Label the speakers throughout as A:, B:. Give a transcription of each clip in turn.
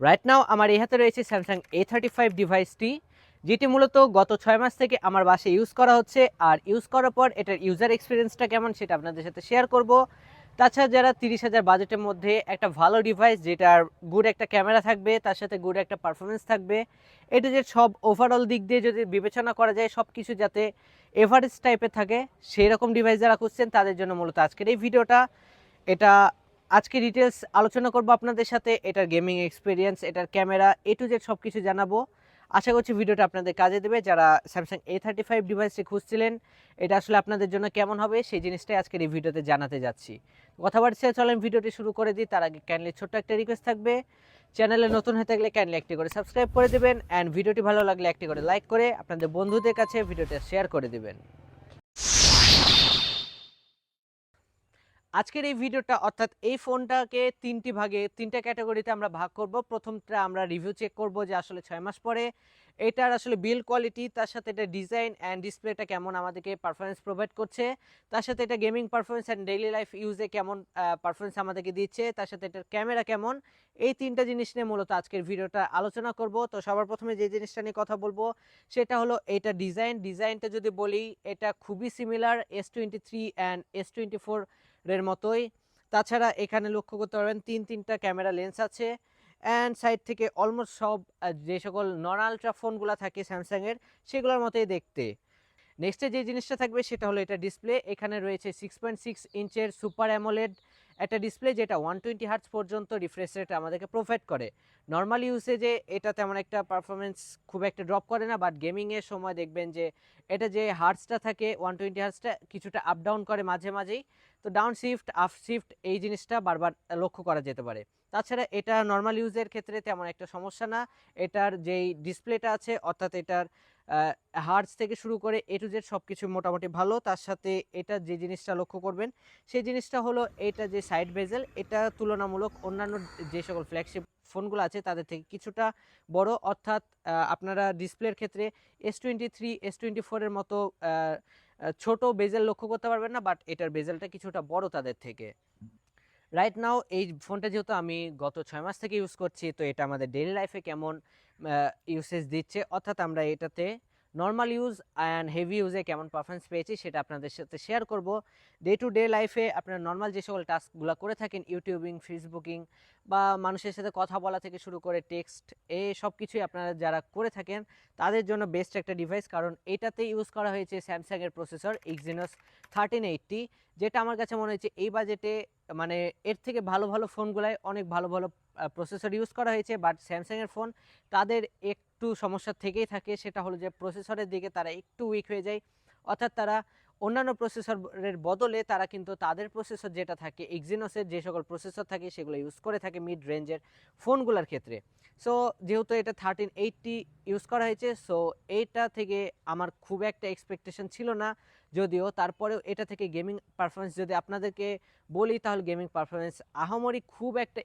A: Right now আমার এই হাতে রয়েছে স্যামসাং এ থার্টি ফাইভ ডিভাইসটি যেটি মূলত গত ছয় মাস থেকে আমার বাসায় ইউজ করা হচ্ছে। আর ইউজ করার পর এটার ইউজার এক্সপিরিয়েন্সটা কেমন সেটা আপনাদের সাথে শেয়ার করব। তাছাড়া যারা তিরিশ হাজার বাজেটের মধ্যে একটা ভালো ডিভাইস যেটার গুড একটা ক্যামেরা থাকবে, তার সাথে গুড একটা পারফরমেন্স থাকবে, এটা যে সব ওভারঅল দিক দিয়ে যদি বিবেচনা করা যায় সব কিছু যাতে এভারেজ টাইপের থাকে সেই রকম ডিভাইস যারা খুঁজছেন, তাদের জন্য মূলত আজকের এই ভিডিওটা এটা আজকে ডিটেলস আলোচনা করব আপনাদের সাথে, এটার গেমিং এক্সপিরিয়েন্স এটার ক্যামেরা এ টু জেড সব কিছু জানাব। আশা করছি ভিডিওটা আপনাদের কাজে দেবে। যারা স্যামসাং এ থার্টি ফাইভ ডিভাইসটি খুঁজছিলেন, এটা আসলে আপনাদের জন্য কেমন হবে সেই জিনিসটাই আজকের এই ভিডিওতে জানাতে যাচ্ছি। কথা বাড়ছে, চলেন ভিডিওটি শুরু করে দিই। তার আগে ক্যানলি ছোট্ট একটা রিকোয়েস্ট থাকবে। চ্যানেলে নতুন হয়ে থাকলে ক্যানলি একটি করে সাবস্ক্রাইব করে দেবেন। অ্যান্ড ভিডিওটি ভালো লাগলে একটি করে লাইক করে আপনাদের বন্ধুদের কাছে ভিডিওটা শেয়ার করে দেবেন। আজকের এই ভিডিওটা, অর্থাৎ এই ফোনটাকে তিনটি ভাগে, তিনটা ক্যাটাগরিতে আমরা ভাগ করব। প্রথমটা আমরা রিভিউ চেক করব যে আসলে ছয় মাস পরে এটার আসলে বিল কোয়ালিটি, তার সাথে এটা ডিজাইন অ্যান্ড ডিসপ্লেটা কেমন আমাদেরকে পারফরমেন্স প্রোভাইড করছে, তার সাথে এটা gaming performance and daily life ইউজে কেমন পারফরমেন্স আমাদেরকে দিচ্ছে, তার সাথে এটার ক্যামেরা কেমন, এই তিনটা জিনিস নিয়ে মূলত আজকের ভিডিওটা আলোচনা করব। তো সবার প্রথমে যে জিনিসটা নিয়ে কথা বলব, সেটা হলো এটা ডিজাইন ডিজাইনটা যদি বলি, এটা খুবই similar S twenty three and S twenty four এর মতোই। তাছাড়া এখানে লক্ষ্য করতে পারবেন তিন তিনটা ক্যামেরা লেন্স আছে। অ্যান্ড সাইড থেকে অলমোস্ট সব যে সকল নন আলট্রা ফোনগুলো থাকে স্যামসাংয়ের, সেগুলোর মতোই দেখতে। নেক্সটে যে জিনিসটা থাকবে সেটা হলো এটা ডিসপ্লে। এখানে রয়েছে সিক্স পয়েন্ট সিক্স ইঞ্চের সুপার অ্যামোলেড একটা ডিসপ্লে যেটা ওয়ান টোয়েন্টি হার্টস পর্যন্ত রিফ্রেশ রেট আমাদেরকে প্রোভাইড করে। নর্মাল ইউসেজে এটা তেমন একটা পারফরমেন্স খুব একটা ড্রপ করে না বাট গেমিংয়ের সময় দেখবেন যে, এটা যে হার্টসটা থাকে ওয়ান টোয়েন্টি হার্টসটা কিছুটা আপ ডাউন করে মাঝে মাঝেই। তো ডাউন শিফট আপ শিফট এই জিনিসটা বারবার লক্ষ্য করা যেতে পারে। তাছাড়া এটা নর্মাল ইউজের ক্ষেত্রে তেমন একটা সমস্যা না। এটার যেই ডিসপ্লেটা আছে, অর্থাৎ এটার হার্টস থেকে শুরু করে এ টু জেড সব কিছু মোটামুটি ভালো। তার সাথে এটা যে জিনিসটা লক্ষ্য করবেন, সেই জিনিসটা হলো এটা যে সাইড বেজেল এটা তুলনামূলক অন্যান্য যে সকল ফ্ল্যাগশিপ ফোনগুলো আছে, তাদের থেকে কিছুটা বড়। অর্থাৎ আপনারা ডিসপ্লের ক্ষেত্রে S twenty three S twenty ফোরের মতো ছোট বেজেল লক্ষ্য করতে পারবেন না বাট এটার বেজেলটা কিছুটা বড় তাদের থেকে। রাইট নাও এই ফোনটা যেহেতু আমি গত ছয় মাস থেকে ইউজ করছি, তো এটা আমাদের ডেইলি লাইফে কেমন ইউসেজ দিচ্ছে। অর্থাৎ আমরা এটাতে নর্মাল ইউজ অ্যান্ড হেভি ইউজে কেমন পারফরমেন্স পেয়েছি সেটা আপনাদের সাথে শেয়ার করব। ডে টু ডে লাইফে আপনারা নর্মাল যে সকল টাস্কগুলো করে থাকেন ইউটিউবিং ফেসবুকিং বা মানুষের সাথে কথা বলা থেকে শুরু করে টেক্সট এ সব কিছুই আপনারা যারা করে থাকেন, তাদের জন্য বেস্ট একটা ডিভাইস কারণ এটাতে ইউজ করা হয়েছে স্যামসাংয়ের প্রসেসর এক্সিনোস থার্টিন এইটটি যেটা আমার কাছে মনে হয়েছে এই বাজেটে মানে এর থেকে ভালো ভালো ফোনগুলায় অনেক ভালো ভালো প্রসেসর ইউজ করা হয়েছে বাট স্যামসাংয়ের ফোন তাদের একটু সমস্যা থেকেই থাকে, সেটা হলো যে প্রসেসরের দিকে তারা একটু উইক হয়ে যায়। অর্থাৎ তারা অন্যান্য প্রসেসরের বদলে তারা কিন্তু তাদের প্রসেসর যেটা থাকে এক্সিনোসের যে সকল প্রসেসর থাকে, সেগুলো ইউজ করে থাকে মিড রেঞ্জের ফোনগুলোর ক্ষেত্রে। সো যেহেতু এটা থার্টিন এইটটি ইউজ করা হয়েছে সো এইটা থেকে আমার খুব একটা এক্সপেকটেশন ছিল না। যদিও তারপরেও এটা থেকে গেমিং পারফরমেন্স যদি আপনাদেরকে বলি, তাহলে গেমিং পারফরমেন্স আহামরি খুব একটা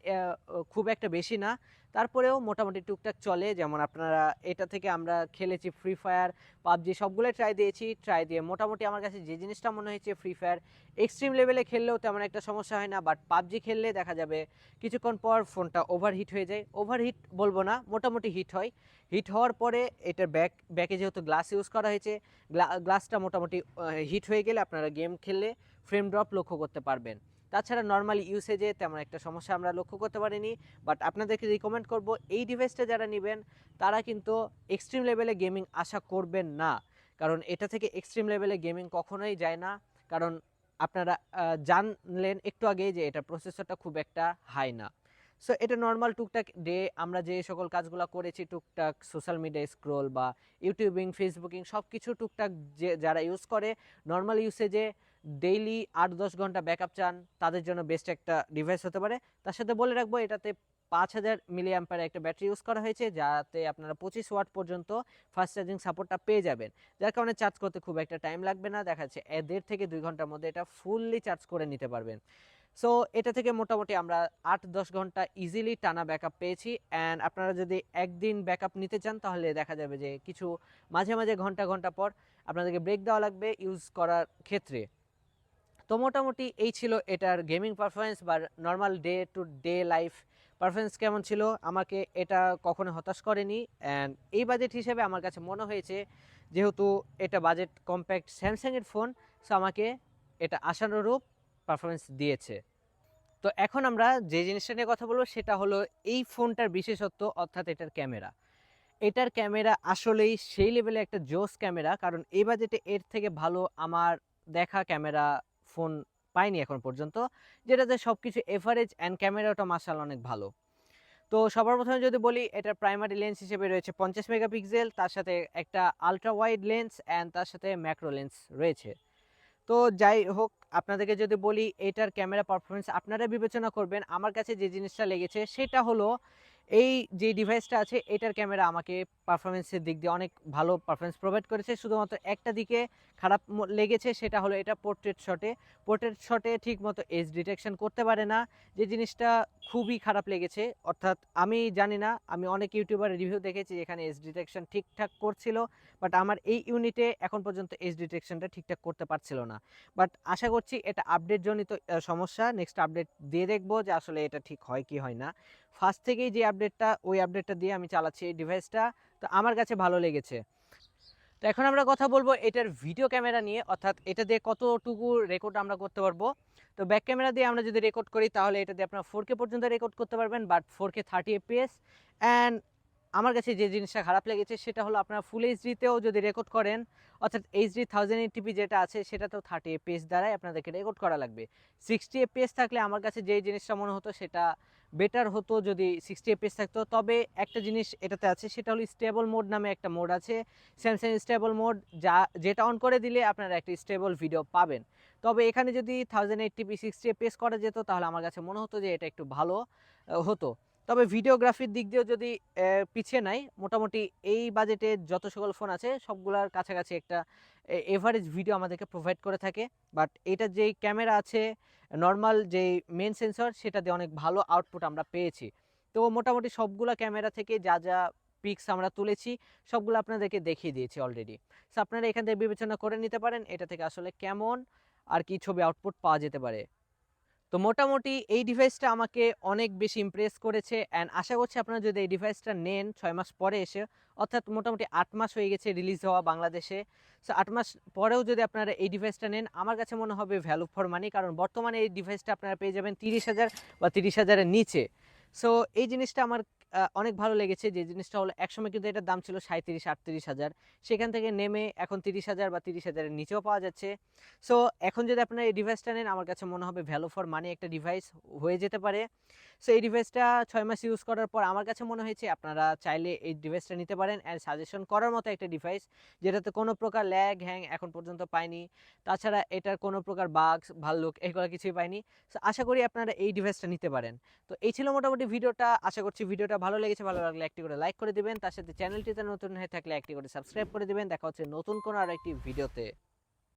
A: খুব একটা বেশি না। তারপরেও মোটামুটি টুকটাক চলে। যেমন আপনারা এটা থেকে আমরা খেলেছি ফ্রি ফায়ার পাবজি সবগুলো ট্রাই দিয়েছি ট্রাই দিয়ে মোটামুটি আমার কাছে যে জিনিসটা মনে হয়েছে ফ্রি ফায়ার এক্সট্রিম লেভেলে খেললেও তেমন একটা সমস্যা হয় না বাট পাবজি খেললে দেখা যাবে কিছুক্ষণ পর ফোনটা ওভারহিট হয়ে যায়। ওভারহিট বলব না, মোটামুটি হিট হয়। হিট হওয়ার পরে এটার ব্যাক ব্যাকে যেহেতু গ্লাস ইউজ করা হয়েছে গ্লাসটা মোটামুটি হিট হয়ে গেলে আপনারা গেম খেললে ফ্রেম ড্রপ লক্ষ্য করতে পারবেন। তাছাড়া নর্মালি ইউসেজে তেমন একটা সমস্যা আমরা লক্ষ্য করতে পারিনি বাট আপনাদেরকে রিকমেন্ড করব, এই ডিভাইসটা যারা নেবেন, তারা কিন্তু এক্সট্রিম লেভেলে গেমিং আশা করবেন না। কারণ এটা থেকে এক্সট্রিম লেভেলে গেমিং কখনোই যায় না। কারণ আপনারা জানলেন একটু আগে যে এটা প্রসেসরটা খুব একটা হাই না। সো এটা নর্মাল টুকটাক ডে আমরা যে সকল কাজগুলো করেছি, টুকটাক সোশ্যাল মিডিয়া স্ক্রোল বা ইউটিউবিং ফেসবুকিং সব কিছু টুকটাক যে, যারা ইউজ করে নর্মাল ইউসেজে ডেইলি আট দশ ঘণ্টা ব্যাকআপ চান, তাদের জন্য বেস্ট একটা ডিভাইস হতে পারে। তার সাথে বলে রাখব, এটাতে পাঁচ হাজার মিলি অ্যাম্পারের একটা ব্যাটারি ইউজ করা হয়েছে, যাতে আপনারা পঁচিশ ওয়াট পর্যন্ত ফাস্ট চার্জিং সাপোর্টটা পেয়ে যাবেন। যার কারণে চার্জ করতে খুব একটা টাইম লাগবে না, দেখা যাচ্ছে দেড় থেকে দুই ঘণ্টার মধ্যে এটা ফুললি চার্জ করে নিতে পারবেন। সো এটা থেকে মোটামুটি আমরা আট দশ ঘণ্টা ইজিলি টানা ব্যাকআপ পেয়েছি অ্যান্ড আপনারা যদি একদিন ব্যাকআপ নিতে চান, তাহলে দেখা যাবে যে কিছু মাঝে মাঝে ঘণ্টা ঘণ্টা পর আপনাদেরকে ব্রেক দেওয়া লাগবে ইউজ করার ক্ষেত্রে। তো মোটামুটি এই ছিল এটার গেমিং পারফরমেন্স বা normal day to day life performance কেমন ছিল? আমাকে এটা কখনো হতাশ করেনি অ্যান্ড এই বাজেট হিসেবে আমার কাছে মনে হয়েছে যেহেতু এটা বাজেট কম্প্যাক্ট স্যামসাংয়ের ফোন সো আমাকে এটা আশানুরূপ পারফরমেন্স দিয়েছে। তো এখন আমরা যে জিনিসটা নিয়ে কথা বলব সেটা হলো এই ফোনটার বিশেষত্ব অর্থাৎ এটার ক্যামেরা এটার ক্যামেরা আসলেই সেই লেভেলে একটা জোস ক্যামেরা কারণ এই বাজেটে এর থেকে ভালো আমার দেখা ক্যামেরা ফোন পাইনি এখন পর্যন্ত যেটাতে সব কিছু এভারেজ অ্যান্ড ক্যামেরাটা মাসাল অনেক ভালো। তো সবার প্রথমে যদি বলি, এটার প্রাইমারি লেন্স হিসেবে রয়েছে পঞ্চাশ মেগাপিক্সেল, তার সাথে একটা আলট্রা ওয়াইড লেন্স অ্যান্ড তার সাথে ম্যাক্রো লেন্স রয়েছে। তো যাই হোক, আপনাদেরকে যদি বলি, এটার ক্যামেরা পারফরমেন্স আপনারা বিবেচনা করবেন। আমার কাছে যে জিনিসটা লেগেছে, সেটা হলো এই যে ডিভাইসটা আছে, এটার ক্যামেরা আমাকে পারফরমেন্সের দিক দিয়ে অনেক ভালো পারফরমেন্স প্রোভাইড করেছে। শুধুমাত্র একটা দিকে খারাপ লেগেছে, সেটা হলো এটা পোর্ট্রেট শটে পোর্ট্রেট শটে ঠিক মতো এজ ডিটেকশন করতে পারে না। যে জিনিসটা খুবই খারাপ লেগেছে, অর্থাৎ আমি জানি না, আমি অনেক ইউটিউবার রিভিউ দেখেছি যেখানে এজ ডিটেকশন ঠিকঠাক করছিল বাট আমার এই ইউনিটে এখন পর্যন্ত এজ ডিটেকশনটা ঠিকঠাক করতে পারছিল না। বাট আশা করছি এটা আপডেট জনিত সমস্যা। নেক্সট আপডেট দিয়ে দেখব যে আসলে এটা ঠিক হয় কি হয় না। ফার্স্ট থেকেই যে আপডেটটা ওই আপডেটটা দিয়ে আমি চালাচ্ছি এই ডিভাইসটা তো আমার কাছে ভালো লেগেছে। তো এখন আমরা কথা বলব এটার ভিডিও ক্যামেরা নিয়ে, অর্থাৎ এটা দিয়ে কতটুকু রেকর্ড আমরা করতে পারব। তো ব্যাক ক্যামেরা দিয়ে আমরা যদি রেকর্ড করি, তাহলে এটা দিয়ে আপনারা ফোর পর্যন্ত রেকর্ড করতে পারবেন but four K thirty FPS and আমার কাছে যে জিনিসটা খারাপ লেগেছে, সেটা হলো আপনারা ফুল এইচডিতেও যদি রেকর্ড করেন, অর্থাৎ এইচডি থাউজেন্ড এইটিপি যেটা আছে সেটা তো থার্টি এপিএস দ্বারাই আপনাদেরকে রেকর্ড করা লাগবে। সিক্সটি এপিএস থাকলে আমার কাছে যে জিনিসটা মনে হতো, সেটা বেটার হতো যদি সিক্সটি এপিএস থাকতো। তবে একটা জিনিস এটাতে আছে, সেটা হলো স্টেবল মোড নামে একটা মোড আছে। স্যামসাং স্টেবল মোড যা, যেটা অন করে দিলে আপনারা একটা স্টেবল ভিডিও পাবেন। তবে এখানে যদি থাউজেন্ড এইটটিপি সিক্সটি এপিএস করা যেত, তাহলে আমার কাছে মনে হতো যে এটা একটু ভালো হতো। তবে ভিডিওগ্রাফির দিক দিয়েও যদি পিছিয়ে নাই, মোটামুটি এই বাজেটে যত সকল ফোন আছে, সবগুলোর কাছাকাছি একটা এভারেজ ভিডিও আমাদেরকে প্রোভাইড করে থাকে। বাট এটা যেই ক্যামেরা আছে নর্মাল যে মেন সেন্সর সেটা দিয়ে অনেক ভালো আউটপুট আমরা পেয়েছি। তো মোটামুটি সবগুলা ক্যামেরা থেকে যা যা পিক্স আমরা তুলেছি, সবগুলো আপনাদেরকে দেখিয়ে দিয়েছি অলরেডি সো আপনারা এখান থেকে বিবেচনা করে নিতে পারেন, এটা থেকে আসলে কেমন, আর কি ছবি আউটপুট পাওয়া যেতে পারে। তো মোটামুটি এই ডিভাইসটা আমাকে অনেক বেশি ইমপ্রেস করেছে অ্যান্ড আশা করছি আপনারা যদি এই ডিভাইসটা নেন ছয় মাস পরে এসে, অর্থাৎ মোটামুটি আট মাস হয়ে গেছে রিলিজ হওয়া বাংলাদেশে সো আট মাস পরেও যদি আপনারা এই ডিভাইসটা নেন, আমার কাছে মনে হবে ভ্যালু ফর মানি কারণ বর্তমানে এই ডিভাইসটা আপনারা পেয়ে যাবেন তিরিশ হাজার বা তিরিশ হাজারের নিচে। সো এই জিনিসটা আমার অনেক ভালো লেগেছে যে জিনিসটা হলো একসময় কিন্তু এটার দাম ছিল সাঁত্রিশ আটত্রিশ হাজার। সেখান থেকে নেমে এখন তিরিশ হাজার বা তিরিশ হাজারের নিচেও পাওয়া যাচ্ছে। সো এখন যদি আপনারা এই ডিভাইসটা নেন, আমার কাছে মনে হবে ভ্যালু ফর মানি একটা ডিভাইস হয়ে যেতে পারে। সো এই ডিভাইসটা ছয় মাস ইউজ করার পর আমার কাছে মনে হয়েছে আপনারা চাইলে এই ডিভাইসটা নিতে পারেন অ্যান্ড সাজেশন করার মতো একটা ডিভাইস যেটাতে কোনো প্রকার ল্যাগ হ্যাং এখন পর্যন্ত পাইনি। তাছাড়া এটার কোনো প্রকার বাগস ভাল্লুক এগুলো কিছুই পাইনি। সো আশা করি আপনারা এই ডিভাইসটা নিতে পারেন। তো এই ছিল মোটামুটি ভিডিওটা। আশা করছি ভিডিওটা ভালো লেগেছে, ভালো লাগলে একটি করে লাইক করে দিবেন। তার সাথে চ্যানেলটিতে নতুন হয়ে থাকলে একটি করে সাবস্ক্রাইব করে দিবেন। দেখা হচ্ছে নতুন কোনো আর একটি ভিডিওতে